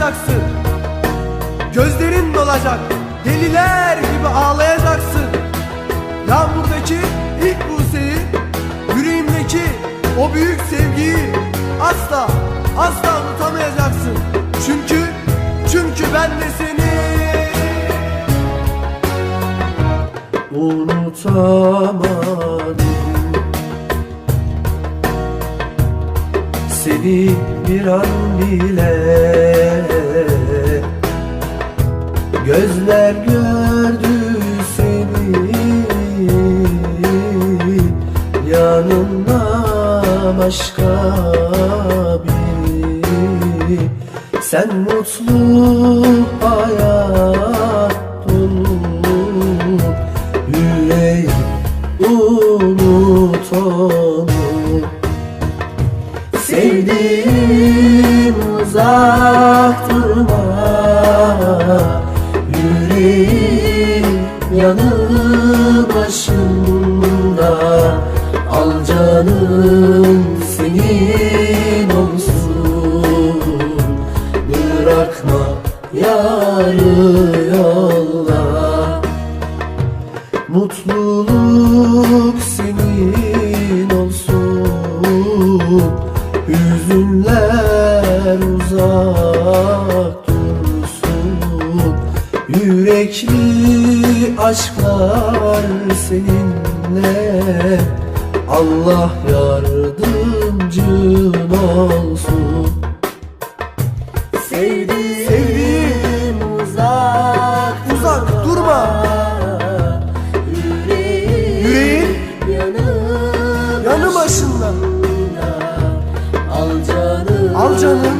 yaşayacaksın Gözlerin dolacak. Deliler gibi ağlayacaksın. Yağmurdaki ilk buseyi Yüreğimdeki o büyük sevgiyi Asla asla unutamayacaksın. Çünkü çünkü ben de seni unutamadım. Seni bir an bile. Gözler gördü seni Yanında başka biri. Sen mutlu hayat dolu Yüreğim unut Sevdiğim durma Yüreğim yanı başında. Al canım senin olsun. Bırakma yarı yolda Mutluluk senin olsun. Hüzünler uzak dursun. Yürekli aşklar seninle. Allah yardımcın olsun. Sevdiğim, Sevdiğim uzak Uzak durma. Yüreğim, yanı, yanı başında. Al canım, Al canım